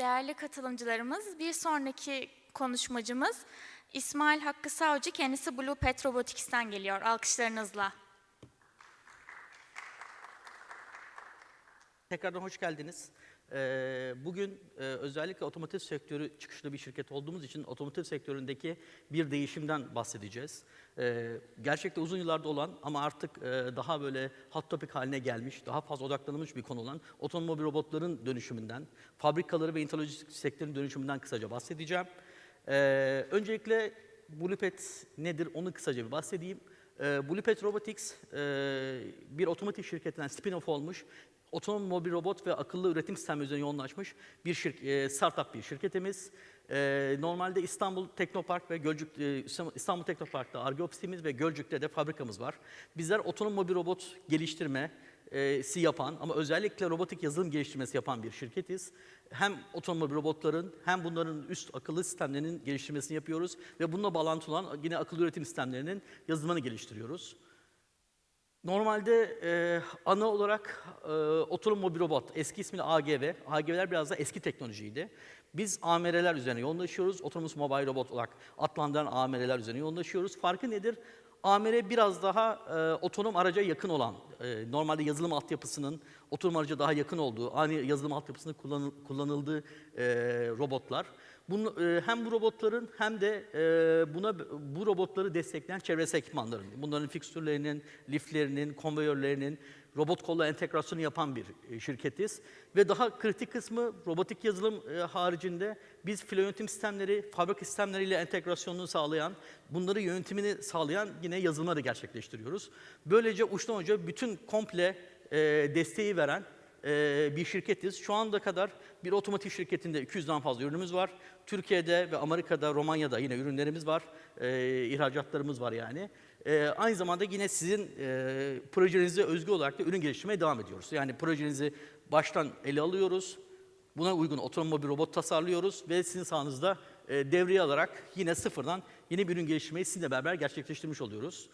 Değerli katılımcılarımız, bir sonraki konuşmacımız İsmail Hakkı Savcı, kendisi Blue Pet Robotics'ten geliyor. Alkışlarınızla. Tekrardan hoş geldiniz. Ee, Bugün e, özellikle otomotiv sektörü çıkışlı bir şirket olduğumuz için otomotiv sektöründeki bir değişimden bahsedeceğiz. Ee, Gerçekten uzun yıllarda olan ama artık e, daha böyle hot topic haline gelmiş, daha fazla odaklanılmış bir konu olan otomobil robotların dönüşümünden, fabrikaları ve intelojik sektörün dönüşümünden kısaca bahsedeceğim. Ee, Öncelikle Bluepet nedir onu kısaca bir bahsedeyim. Bluepet Robotics e, bir otomotiv şirketinden spin-off olmuş, otonom mobil robot ve akıllı üretim sistemi üzerine yoğunlaşmış bir şir- e, startup bir şirketimiz. E, normalde İstanbul Teknopark ve Gölcük e, İstanbul Teknopark'ta Arge ofisimiz ve Gölcük'te de fabrikamız var. Bizler otonom mobil robot geliştirme, e, si yapan ama özellikle robotik yazılım geliştirmesi yapan bir şirketiz. Hem otonom robotların hem bunların üst akıllı sistemlerinin geliştirmesini yapıyoruz ve bununla bağlantılı olan yine akıllı üretim sistemlerinin yazılımını geliştiriyoruz. Normalde e, ana olarak e, otonom mobil robot, eski ismiyle AGV. AGV'ler biraz da eski teknolojiydi. Biz AMR'ler üzerine yoğunlaşıyoruz. Autonomous Mobile Robot olarak adlandıran AMR'ler üzerine yoğunlaşıyoruz. Farkı nedir? AMR biraz daha e, otonom araca yakın olan, e, normalde yazılım altyapısının otonom araca daha yakın olduğu, aynı yazılım altyapısının kullanıl- kullanıldığı e, robotlar. Bunu, e, hem bu robotların hem de e, buna bu robotları destekleyen çevresel ekipmanların, bunların fikstürlerinin, liftlerinin, konveyörlerinin, robot kolla entegrasyonu yapan bir e, şirketiz. Ve daha kritik kısmı robotik yazılım e, haricinde biz filo yönetim sistemleri, fabrika sistemleriyle entegrasyonunu sağlayan, bunları yönetimini sağlayan yine yazılımları gerçekleştiriyoruz. Böylece uçtan uca bütün komple e, desteği veren e, bir şirketiz. Şu anda kadar bir otomotiv şirketinde 200'den fazla ürünümüz var. Türkiye'de ve Amerika'da, Romanya'da yine ürünlerimiz var. E, ihracatlarımız var yani. E, aynı zamanda yine sizin e, projenize özgü olarak da ürün geliştirmeye devam ediyoruz. Yani projenizi baştan ele alıyoruz. Buna uygun otonom bir robot tasarlıyoruz ve sizin sahanızda e, devreye alarak yine sıfırdan yeni bir ürün geliştirmeyi sizinle beraber gerçekleştirmiş oluyoruz.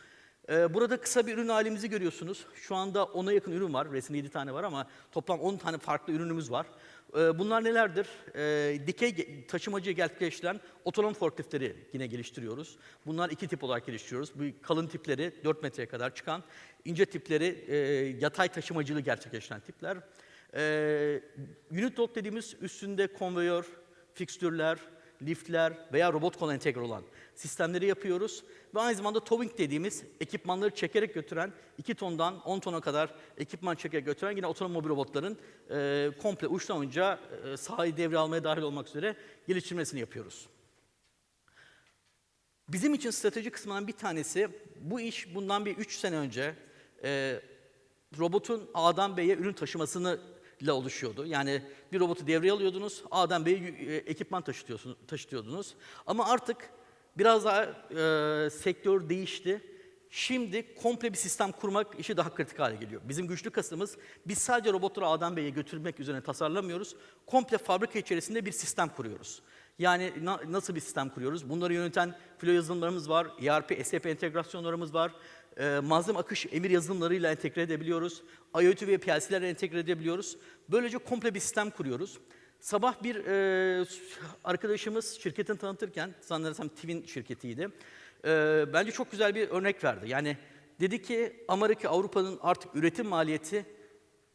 Ee, Burada kısa bir ürün halimizi görüyorsunuz. Şu anda 10'a yakın ürün var. Resimde 7 tane var ama toplam 10 tane farklı ürünümüz var. Ee, Bunlar nelerdir? Ee, Dikey ge- taşımacı gerçekleştiren otonom forkliftleri yine geliştiriyoruz. Bunlar iki tip olarak geliştiriyoruz. Bu kalın tipleri 4 metreye kadar çıkan, ince tipleri e, yatay taşımacılığı gerçekleştiren tipler. Unit lock dediğimiz üstünde konveyör, fikstürler, liftler veya robot kola entegre olan sistemleri yapıyoruz. Ve aynı zamanda towing dediğimiz ekipmanları çekerek götüren 2 tondan 10 tona kadar ekipman çekerek götüren yine otonom mobil robotların e, komple uçtan uca e, sahayı devre almaya dahil olmak üzere geliştirmesini yapıyoruz. Bizim için strateji kısmından bir tanesi bu iş bundan bir 3 sene önce e, robotun A'dan B'ye ürün taşımasını ile oluşuyordu. Yani bir robotu devreye alıyordunuz, A'dan B'ye ekipman taşıtıyordunuz. Ama artık biraz daha e, sektör değişti. Şimdi komple bir sistem kurmak işi daha kritik hale geliyor. Bizim güçlü kasımız biz sadece robotları A'dan B'ye götürmek üzerine tasarlamıyoruz. Komple fabrika içerisinde bir sistem kuruyoruz. Yani na- nasıl bir sistem kuruyoruz? Bunları yöneten filo yazılımlarımız var, ERP, SAP entegrasyonlarımız var. E, malzeme akış emir yazılımlarıyla entegre edebiliyoruz. IoT ve PLC'lerle entegre edebiliyoruz. Böylece komple bir sistem kuruyoruz. Sabah bir e, arkadaşımız şirketini tanıtırken, zannedersem Twin şirketiydi. E, bence çok güzel bir örnek verdi. Yani dedi ki Amerika, Avrupa'nın artık üretim maliyeti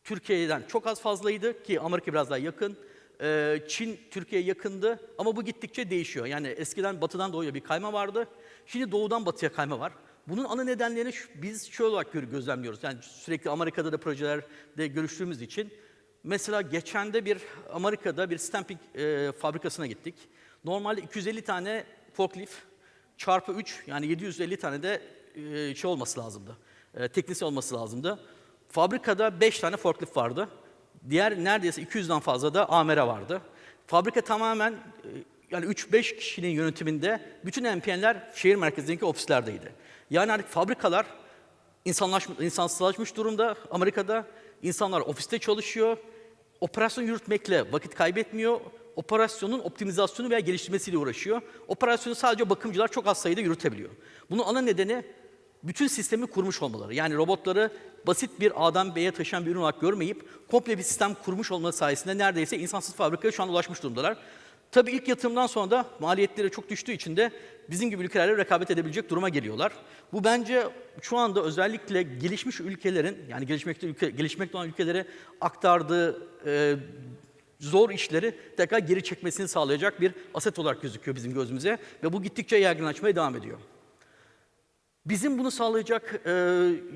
Türkiye'den çok az fazlaydı ki Amerika biraz daha yakın. Ee, Çin Türkiye'ye yakındı ama bu gittikçe değişiyor. Yani eskiden batıdan doğuya bir kayma vardı. Şimdi doğudan batıya kayma var. Bunun ana nedenlerini biz şöyle olarak gözlemliyoruz. Yani sürekli Amerika'da da projelerde görüştüğümüz için. Mesela geçen de bir Amerika'da bir stamping e, fabrikasına gittik. Normalde 250 tane forklift çarpı 3 yani 750 tane de e, şey olması lazımdı. E, teknisi olması lazımdı. Fabrikada 5 tane forklift vardı. Diğer neredeyse 200'den fazla da amere vardı. Fabrika tamamen e, yani 3-5 kişinin yönetiminde bütün MPN'ler şehir merkezindeki ofislerdeydi. Yani artık fabrikalar insanlaşmış, insansızlaşmış durumda Amerika'da. İnsanlar ofiste çalışıyor. Operasyon yürütmekle vakit kaybetmiyor. Operasyonun optimizasyonu veya geliştirmesiyle uğraşıyor. Operasyonu sadece bakımcılar çok az sayıda yürütebiliyor. Bunun ana nedeni bütün sistemi kurmuş olmaları. Yani robotları basit bir A'dan B'ye taşıyan bir ürün olarak görmeyip komple bir sistem kurmuş olması sayesinde neredeyse insansız fabrikaya şu an ulaşmış durumdalar. Tabii ilk yatırımdan sonra da maliyetleri çok düştüğü için de bizim gibi ülkelerle rekabet edebilecek duruma geliyorlar. Bu bence şu anda özellikle gelişmiş ülkelerin yani gelişmekte ülke, gelişmekte olan ülkelere aktardığı e, zor işleri tekrar geri çekmesini sağlayacak bir aset olarak gözüküyor bizim gözümüze ve bu gittikçe yaygınlaşmaya devam ediyor. Bizim bunu sağlayacak e,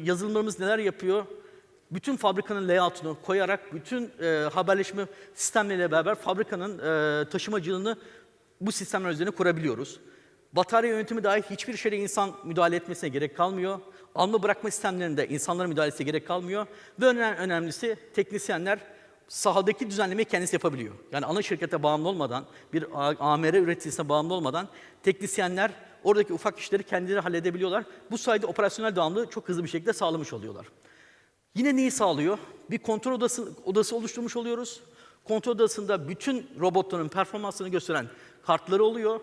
yazılımlarımız neler yapıyor? Bütün fabrikanın layout'unu koyarak bütün e, haberleşme sistemleriyle beraber fabrikanın e, taşımacılığını bu sistemler üzerine kurabiliyoruz. Batarya yönetimi dahil hiçbir şeyde insan müdahale etmesine gerek kalmıyor. Alma bırakma sistemlerinde insanların müdahalesine gerek kalmıyor. Ve en önemlisi teknisyenler sahadaki düzenlemeyi kendisi yapabiliyor. Yani ana şirkete bağımlı olmadan, bir AMR üreticisine bağımlı olmadan teknisyenler oradaki ufak işleri kendileri halledebiliyorlar. Bu sayede operasyonel devamlılığı çok hızlı bir şekilde sağlamış oluyorlar. Yine neyi sağlıyor? Bir kontrol odası, odası oluşturmuş oluyoruz. Kontrol odasında bütün robotların performansını gösteren kartları oluyor.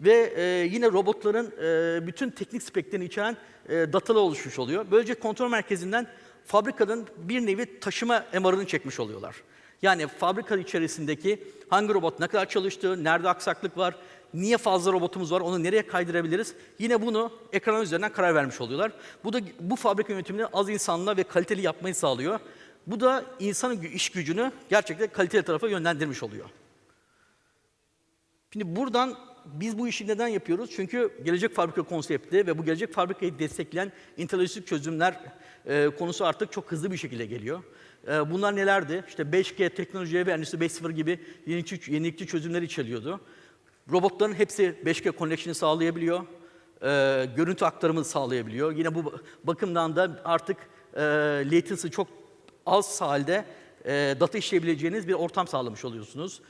Ve e, yine robotların e, bütün teknik speklerini içeren e, datalı oluşmuş oluyor. Böylece kontrol merkezinden fabrikanın bir nevi taşıma MR'ını çekmiş oluyorlar. Yani fabrika içerisindeki hangi robot ne kadar çalıştı, nerede aksaklık var, niye fazla robotumuz var, onu nereye kaydırabiliriz? Yine bunu ekran üzerinden karar vermiş oluyorlar. Bu da bu fabrika yönetimini az insanla ve kaliteli yapmayı sağlıyor. Bu da insanın iş gücünü gerçekten kaliteli tarafa yönlendirmiş oluyor. Şimdi buradan biz bu işi neden yapıyoruz? Çünkü gelecek fabrika konsepti ve bu gelecek fabrikayı destekleyen intelejiik çözümler e, konusu artık çok hızlı bir şekilde geliyor. E, bunlar nelerdi? İşte 5G teknolojiye ve Endüstri 5.0 gibi yenilikçi, yenilikçi çözümler içeriyordu. Robotların hepsi 5G connection'ı sağlayabiliyor. E, görüntü aktarımını sağlayabiliyor. Yine bu bakımdan da artık e, latency çok az halde e, data işleyebileceğiniz bir ortam sağlamış oluyorsunuz.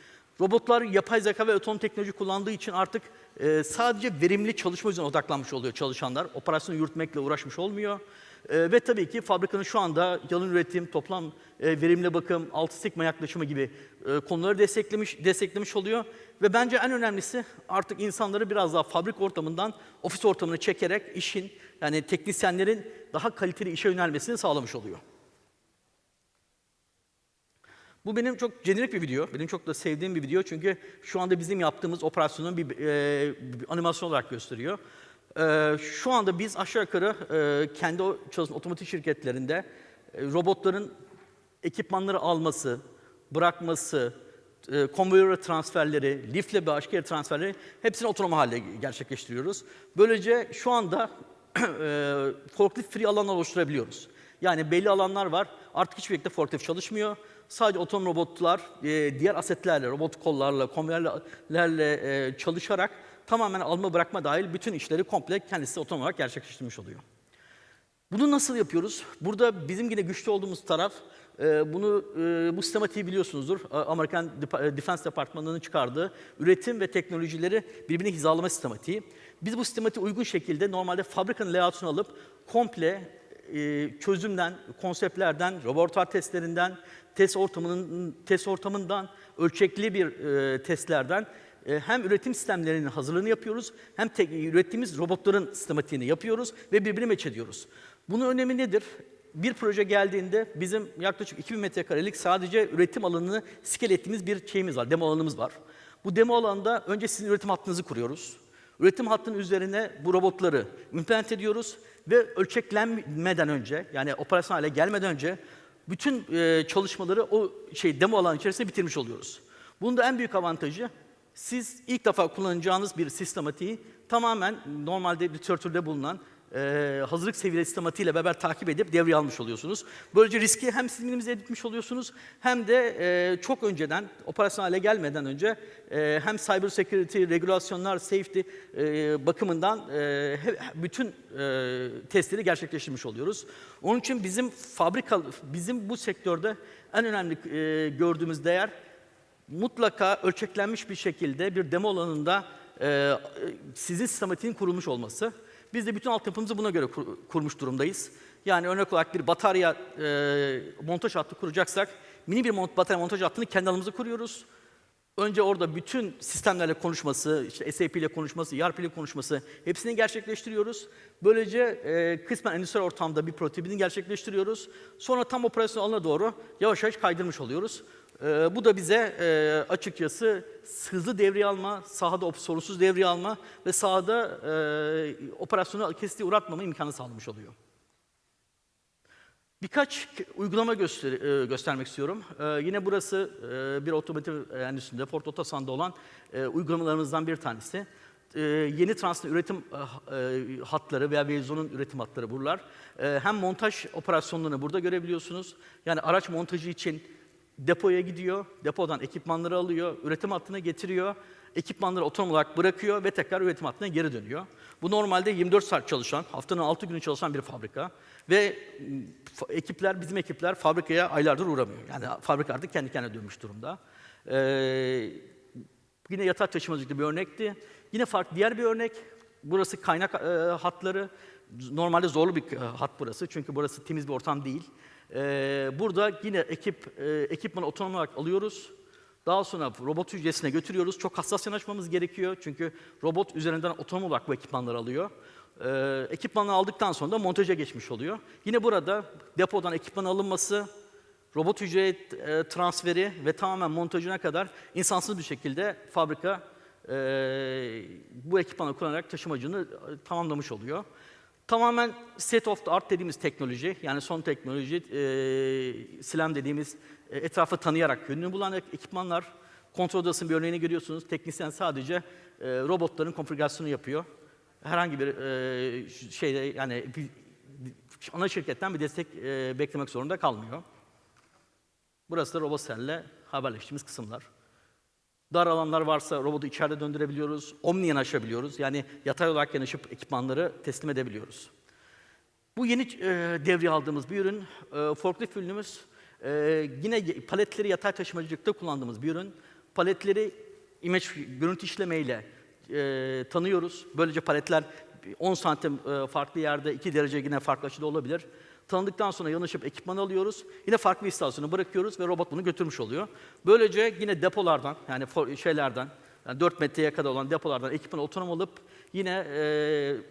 Robotlar yapay zeka ve otonom teknoloji kullandığı için artık e, sadece verimli çalışma üzerine odaklanmış oluyor çalışanlar. Operasyonu yürütmekle uğraşmış olmuyor. E, ve tabii ki fabrikanın şu anda yalın üretim, toplam e, verimli bakım, altı sigma yaklaşımı gibi e, konuları desteklemiş, desteklemiş oluyor. Ve bence en önemlisi artık insanları biraz daha fabrik ortamından ofis ortamına çekerek işin yani teknisyenlerin daha kaliteli işe yönelmesini sağlamış oluyor. Bu benim çok jenerik bir video. Benim çok da sevdiğim bir video. Çünkü şu anda bizim yaptığımız operasyonun bir, e, bir animasyon olarak gösteriyor. E, şu anda biz aşağı yukarı e, kendi çalışan otomotiv şirketlerinde e, robotların ekipmanları alması, bırakması, e, konvoyöre transferleri, liftle başka yere transferleri hepsini otonom halde gerçekleştiriyoruz. Böylece şu anda e, forklift free alanlar oluşturabiliyoruz. Yani belli alanlar var. Artık hiçbir şekilde forklift çalışmıyor. Sadece otonom robotlar e, diğer asetlerle, robot kollarla, konveyörlerle e, çalışarak tamamen alma bırakma dahil bütün işleri komple kendisi otonom olarak gerçekleştirmiş oluyor. Bunu nasıl yapıyoruz? Burada bizim yine güçlü olduğumuz taraf, e, bunu e, bu sistematiği biliyorsunuzdur. Amerikan e, Defense Departmanı'nın çıkardığı üretim ve teknolojileri birbirine hizalama sistematiği. Biz bu sistematiğe uygun şekilde normalde fabrikanın layout'unu alıp komple çözümden, konseptlerden, laboratuvar testlerinden, test ortamının test ortamından, ölçekli bir testlerden e, hem üretim sistemlerinin hazırlığını yapıyoruz, hem tek, ürettiğimiz robotların sistematiğini yapıyoruz ve birbirine meç ediyoruz. Bunun önemi nedir? Bir proje geldiğinde bizim yaklaşık 2000 metrekarelik sadece üretim alanını scale ettiğimiz bir şeyimiz var, demo alanımız var. Bu demo alanında önce sizin üretim hattınızı kuruyoruz. Üretim hattının üzerine bu robotları implement ediyoruz ve ölçeklenmeden önce yani operasyon hale gelmeden önce bütün e, çalışmaları o şey demo alanı içerisinde bitirmiş oluyoruz. Bunun da en büyük avantajı siz ilk defa kullanacağınız bir sistematiği tamamen normalde literatürde bulunan e, hazırlık seviyeli sistematiğiyle beraber takip edip devreye almış oluyorsunuz. Böylece riski hem siz minimize etmiş oluyorsunuz hem de e, çok önceden operasyon hale gelmeden önce e, hem cyber security, regülasyonlar, safety e, bakımından e, bütün e, testleri gerçekleştirmiş oluyoruz. Onun için bizim fabrika, bizim bu sektörde en önemli e, gördüğümüz değer mutlaka ölçeklenmiş bir şekilde bir demo alanında e, sizin sistematiğin kurulmuş olması. Biz de bütün altyapımızı buna göre kur- kurmuş durumdayız. Yani örnek olarak bir batarya e, montaj hattı kuracaksak mini bir mont batarya montaj hattını kendi alanımızda kuruyoruz. Önce orada bütün sistemlerle konuşması, işte SAP ile konuşması, ERP ile konuşması hepsini gerçekleştiriyoruz. Böylece e, kısmen endüstriyel ortamda bir prototipini gerçekleştiriyoruz. Sonra tam operasyon alanına doğru yavaş yavaş kaydırmış oluyoruz. E, bu da bize e, açıkçası hızlı devriye alma, sahada sorunsuz devriye alma ve sahada e, operasyonu kesitiğe uğratmama imkanı sağlamış oluyor. Birkaç uygulama göster e, göstermek istiyorum. E, yine burası e, bir otomotiv endüstrisinde, Ford Otosan'da olan e, uygulamalarımızdan bir tanesi. E, yeni Trans'ın üretim e, e, hatları veya Verizon'un üretim hatları buralar. E, hem montaj operasyonlarını burada görebiliyorsunuz. Yani araç montajı için depoya gidiyor, depodan ekipmanları alıyor, üretim hattına getiriyor, ekipmanları otonom olarak bırakıyor ve tekrar üretim hattına geri dönüyor. Bu normalde 24 saat çalışan, haftanın 6 günü çalışan bir fabrika ve fa- ekipler, bizim ekipler fabrikaya aylardır uğramıyor. Yani fabrika artık kendi kendine dönmüş durumda. Ee, yine yatay taşımacılıkta bir örnekti. Yine farklı diğer bir örnek. Burası kaynak e, hatları. Normalde zorlu bir e, hat burası çünkü burası temiz bir ortam değil. Ee, burada yine ekip e, ekipmanı otonom olarak alıyoruz. Daha sonra robot hücresine götürüyoruz. Çok hassas yanaşmamız gerekiyor çünkü robot üzerinden otonom olarak bu ekipmanları alıyor. Ekipmanı aldıktan sonra da montaja geçmiş oluyor. Yine burada depodan ekipman alınması, robot hücre e, transferi ve tamamen montajına kadar insansız bir şekilde fabrika e, bu ekipmanı kullanarak taşımacını e, tamamlamış oluyor. Tamamen state of the art dediğimiz teknoloji, yani son teknoloji, e, SLAM dediğimiz e, etrafı tanıyarak yönünü bulan ek- ekipmanlar. Kontrol odasının bir örneğini görüyorsunuz. Teknisyen sadece e, robotların konfigürasyonu yapıyor. Herhangi bir e, şeyde yani bir, ana şirketten bir destek e, beklemek zorunda kalmıyor. Burası da RoboCell'le haberleştiğimiz kısımlar. Dar alanlar varsa robotu içeride döndürebiliyoruz. Omni yanaşabiliyoruz. Yani yatay olarak yanaşıp ekipmanları teslim edebiliyoruz. Bu yeni e, devreye aldığımız bir ürün. E, forklift ürünümüz. E, yine paletleri yatay taşımacılıkta kullandığımız bir ürün. Paletleri image görüntü işlemeyle e, tanıyoruz. Böylece paletler 10 santim e, farklı yerde 2 derece yine farklı açıda olabilir. Tanıdıktan sonra yanaşıp ekipman alıyoruz. Yine farklı istasyona bırakıyoruz ve robot bunu götürmüş oluyor. Böylece yine depolardan yani şeylerden yani 4 metreye kadar olan depolardan ekipmanı otonom alıp yine e,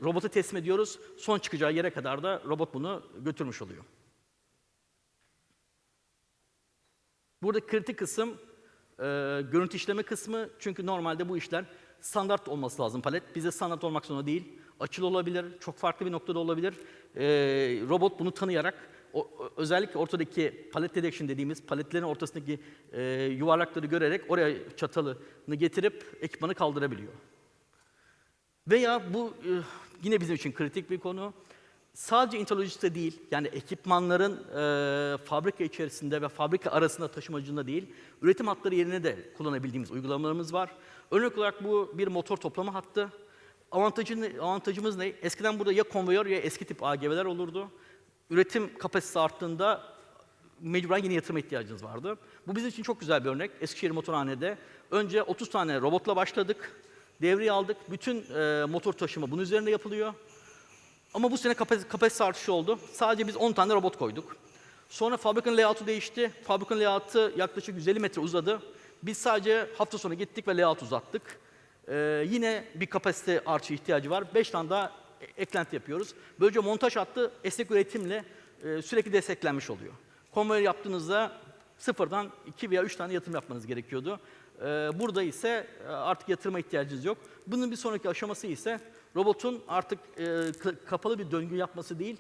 robotu teslim ediyoruz. Son çıkacağı yere kadar da robot bunu götürmüş oluyor. Burada kritik kısım e, görüntü işleme kısmı. Çünkü normalde bu işler standart olması lazım palet. Bize standart olmak zorunda değil. Açılı olabilir, çok farklı bir noktada olabilir. E, robot bunu tanıyarak o, özellikle ortadaki palet detection dediğimiz paletlerin ortasındaki e, yuvarlakları görerek oraya çatalını getirip ekipmanı kaldırabiliyor. Veya bu e, yine bizim için kritik bir konu. Sadece intralojiste değil, yani ekipmanların e, fabrika içerisinde ve fabrika arasında taşımacılığında değil, üretim hatları yerine de kullanabildiğimiz uygulamalarımız var. Örnek olarak bu bir motor toplama hattı. Avantajı, avantajımız ne? Eskiden burada ya konveyör ya eski tip AGV'ler olurdu. Üretim kapasitesi arttığında mecburen yeni yatırıma ihtiyacınız vardı. Bu bizim için çok güzel bir örnek. Eskişehir Motorhane'de önce 30 tane robotla başladık. Devreye aldık. Bütün e, motor taşıma bunun üzerinde yapılıyor. Ama bu sene kapasite, kapasite artışı oldu. Sadece biz 10 tane robot koyduk. Sonra fabrikanın layout'u değişti. Fabrikanın layout'u yaklaşık 150 metre uzadı. Biz sadece hafta sonu gittik ve layout uzattık. Ee, yine bir kapasite artışı ihtiyacı var. 5 tane daha e- eklenti yapıyoruz. Böylece montaj hattı esnek üretimle e, sürekli desteklenmiş oluyor. Konvoy yaptığınızda sıfırdan 2 veya 3 tane yatırım yapmanız gerekiyordu. Ee, burada ise e, artık yatırıma ihtiyacınız yok. Bunun bir sonraki aşaması ise robotun artık e, kapalı bir döngü yapması değil,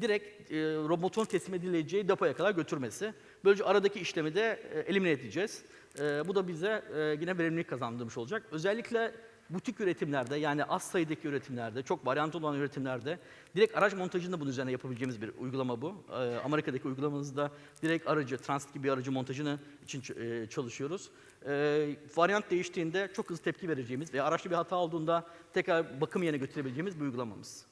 direkt e, robotun teslim edileceği depoya kadar götürmesi. Böylece aradaki işlemi de e, elimine edeceğiz. E, bu da bize e, yine verimlilik kazandırmış olacak. Özellikle butik üretimlerde yani az sayıdaki üretimlerde, çok varyant olan üretimlerde direkt araç montajını bunun üzerine yapabileceğimiz bir uygulama bu. E, Amerika'daki uygulamamızda direkt aracı, transit gibi aracı montajını için e, çalışıyoruz. E, varyant değiştiğinde çok hızlı tepki vereceğimiz ve araçta bir hata olduğunda tekrar bakım yerine götürebileceğimiz bir uygulamamız.